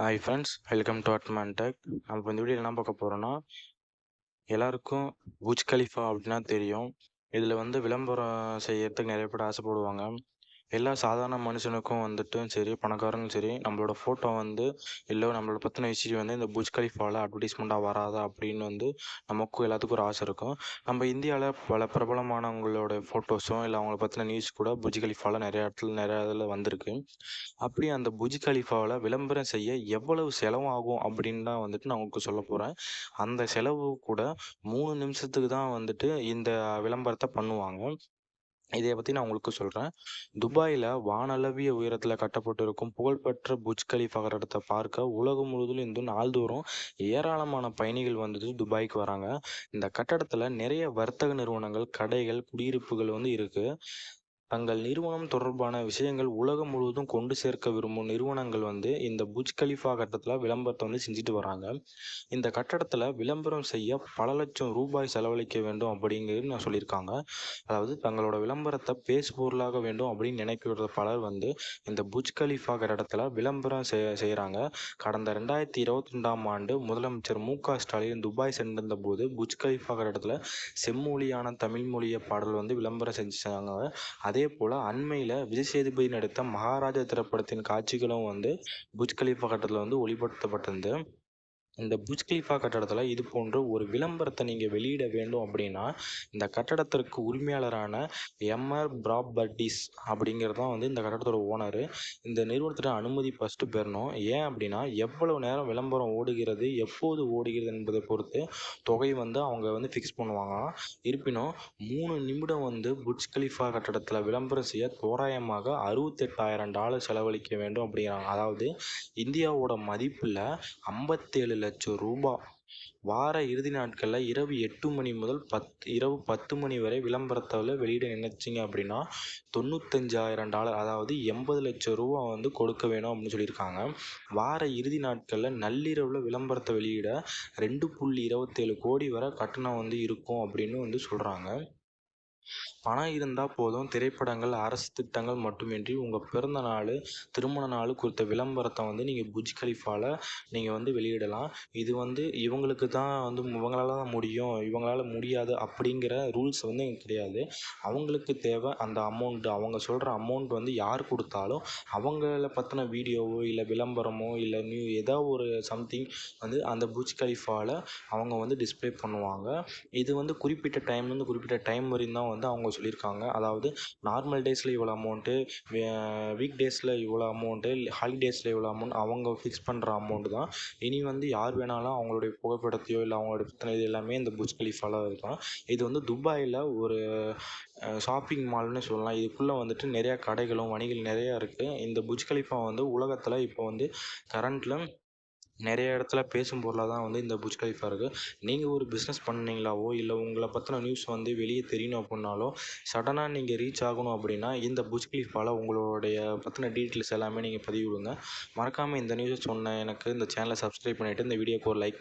Hi friends welcome to Atman tech நம்ம இப்போ இந்த வீடியோ என்ன பார்க்க போகிறோன்னா எல்லாருக்கும் புஜ் கலிஃபா அப்படின்னா தெரியும். இதில் வந்து விளம்பரம் செய்யறதுக்கு நிறைய பேர் ஆசைப்படுவாங்க. எல்லா சாதாரண மனுஷனுக்கும் வந்துட்டும் சரி பணக்காரங்களும் சரி நம்மளோட ஃபோட்டோ வந்து இல்லை நம்மளோட பற்றின விஷயம் வந்து இந்த புஜ் கலிஃபாவில் அட்வர்டைஸ்மெண்ட்டாக வராதா அப்படின்னு வந்து நமக்கும் எல்லாத்துக்கும் ஒரு ஆசை இருக்கும். நம்ம இந்தியாவில் பல பிரபலமானவங்களோட ஃபோட்டோஸும் இல்லை அவங்கள பற்றின நியூஸ் கூட புஜ் கலிஃபாவில் நிறைய இடத்துல நிறைய இதில் வந்திருக்கு. அப்படி அந்த புஜ் கலிஃபாவில் விளம்பரம் செய்ய எவ்வளவு செலவாகும் அப்படின்னு தான் வந்துட்டு நான் உங்களுக்கு சொல்ல போகிறேன் அந்த செலவு கூட மூணு நிமிஷத்துக்கு தான் வந்துட்டு இந்த விளம்பரத்தை பண்ணுவாங்க. இதை பற்றி நான் உங்களுக்கு சொல்கிறேன் துபாயில் வானளவிய உயரத்தில் கட்டப்பட்டிருக்கும் புகழ்பெற்ற புஜ் கலிஃபா கட்டடத்தை பார்க்க உலகம் முழுவதும் இருந்து நாள்தோறும் ஏராளமான பயணிகள் வந்துட்டு துபாய்க்கு வராங்க. இந்த கட்டடத்தில் நிறைய வர்த்தக நிறுவனங்கள் கடைகள் குடியிருப்புகள் வந்து இருக்குது தங்கள் நிறுவனம் தொடர்பான விஷயங்கள் உலகம் முழுவதும் கொண்டு சேர்க்க விரும்பும் நிறுவனங்கள் வந்து இந்த புஜ் கலிஃபா கட்டத்தில் விளம்பரத்தை வந்து செஞ்சுட்டு வராங்க. இந்த கட்டடத்தில் விளம்பரம் செய்ய பல லட்சம் ரூபாய் செலவழிக்க வேண்டும் அப்படிங்கிறது நான் சொல்லியிருக்காங்க. அதாவது தங்களோட விளம்பரத்தை பேசு பொருளாக வேண்டும் அப்படின்னு நினைக்கிற பலர் வந்து இந்த புஜ் கலிஃபா கட்டடத்தில் விளம்பரம் செய் செய்கிறாங்க கடந்த ரெண்டாயிரத்தி இருபத்தி ரெண்டாம் ஆண்டு முதலமைச்சர் மு க ஸ்டாலின் துபாய் சென்றிருந்த போது புஜ் கலிஃபா கட்டடத்தில் செம்மொழியான தமிழ் மொழிய பாடல் வந்து விளம்பரம் செஞ்சாங்க. அதே அதே போல் அண்மையில் விஜய் சேதுபதி நடித்த மகாராஜா திரைப்படத்தின் காட்சிகளும் வந்து புஜ் கலிஃபா கட்டத்தில் வந்து ஒளிபடுத்தப்பட்டிருந்து இந்த புஜ் கலிஃபா கட்டடத்தில் இது போன்ற ஒரு விளம்பரத்தை நீங்கள் வெளியிட வேண்டும் அப்படின்னா இந்த கட்டடத்திற்கு உரிமையாளரான எம்ஆர் ப்ராப்பர்ட்டிஸ் அப்படிங்கிறது தான் வந்து இந்த கட்டடத்தோட ஓனரு இந்த நிறுவனத்திட்ட அனுமதி ஃபஸ்ட்டு பெறணும். ஏன் அப்படின்னா எவ்வளவு நேரம் விளம்பரம் ஓடுகிறது எப்போது ஓடுகிறது என்பதை பொறுத்து தொகை வந்து அவங்க வந்து ஃபிக்ஸ் பண்ணுவாங்க. இருப்பினும் மூணு நிமிடம் வந்து புஜ் கலிஃபா கட்டடத்தில் விளம்பரம் செய்ய தோராயமாக அறுபத்தெட்டாயிரம் டாலர் செலவழிக்க வேண்டும் அப்படிங்கிறாங்க. அதாவது இந்தியாவோட மதிப்பில் ஐம்பத்தேழு லட்சம் ரூபா. வார இறுதி நாட்களில் இரவு எட்டு மணி முதல் பத்து இரவு பத்து மணி வரை விளம்பரத்தில் வெளியிட நினைச்சிங்க அப்படின்னா தொண்ணூத்தஞ்சாயிரம் டாலர் அதாவது எண்பது லட்சம் ரூபா வந்து கொடுக்க வேணும் அப்படின்னு சொல்லியிருக்காங்க. வார இறுதி நாட்களில் நள்ளிரவில் விளம்பரத்தை வெளியிட ரெண்டு புள்ளி இருபத்தேழு கோடி வரை கட்டணம் வந்து இருக்கும் அப்படின்னு வந்து சொல்கிறாங்க பணம் இருந்தால் போதும். திரைப்படங்கள் அரசு திட்டங்கள் மட்டுமின்றி உங்கள் பிறந்த நாள் திருமண நாள் குறித்த விளம்பரத்தை வந்து நீங்கள் புஜ் கலிஃபாவில் நீங்கள் வந்து வெளியிடலாம். இது வந்து இவங்களுக்கு தான் வந்து இவங்களால தான் முடியும். இவங்களால முடியாது அப்படிங்கிற ரூல்ஸ் வந்து இங்க கிடையாது. அவங்களுக்கு தேவை அந்த அமௌண்ட்டு அவங்க சொல்கிற அமௌண்ட் வந்து யார் கொடுத்தாலும் அவங்கள பற்றின வீடியோவோ இல்லை விளம்பரமோ இல்லை நியூ ஏதோ ஒரு சம்திங் வந்து அந்த புஜ் கலிஃபாவில் அவங்க வந்து டிஸ்ப்ளே பண்ணுவாங்க. இது வந்து குறிப்பிட்ட டைம்லேருந்து குறிப்பிட்ட டைம் வரையும் தான் வந்து அவங்க சொல்லியிருக்காங்க. அதாவது நார்மல் டேஸில் இவ்வளோ அமௌண்ட்டு வீக் டேஸில் இவ்வளோ அமௌண்ட்டு ஹாலிடேஸில் இவ்வளோ அமௌண்ட் அவங்க ஃபிக்ஸ் பண்ணுற அமௌண்ட்டு தான். இனி வந்து யார் வேணாலும் அவங்களுடைய புகைப்படத்தையோ இல்லை அவங்களுடைய பித்தனை இது எல்லாமே இந்த புஜ் கலிஃபாவில் இருக்கும் இது வந்து துபாயில் ஒரு ஷாப்பிங் மால்னு சொல்லலாம். இதுக்குள்ளே வந்துட்டு நிறையா கடைகளும் வணிகள் நிறையா இருக்குது இந்த புஜ் கலிஃபா வந்து உலகத்தில் இப்போ வந்து கரண்ட்டில் நிறைய இடத்துல பேசும் பொருளாக தான் வந்து இந்த புஜ் கலிஃபா இருக்குது நீங்கள் ஒரு பிஸ்னஸ் பண்ணீங்களாவோ இல்லை உங்களை பற்றின நியூஸ் வந்து வெளியே தெரியணும் அப்படின்னாலோ சடனாக நீங்கள் ரீச் ஆகணும் அப்படின்னா இந்த புஜ் கலிஃபாவில் உங்களுடைய பற்றின டீட்டெயில்ஸ் எல்லாமே நீங்கள் பதிவிடுங்க. மறக்காமல் இந்த நியூஸை சொன்ன எனக்கு இந்த சேனலை சப்ஸ்கிரைப் பண்ணிவிட்டு இந்த வீடியோக்கு ஒரு லைக்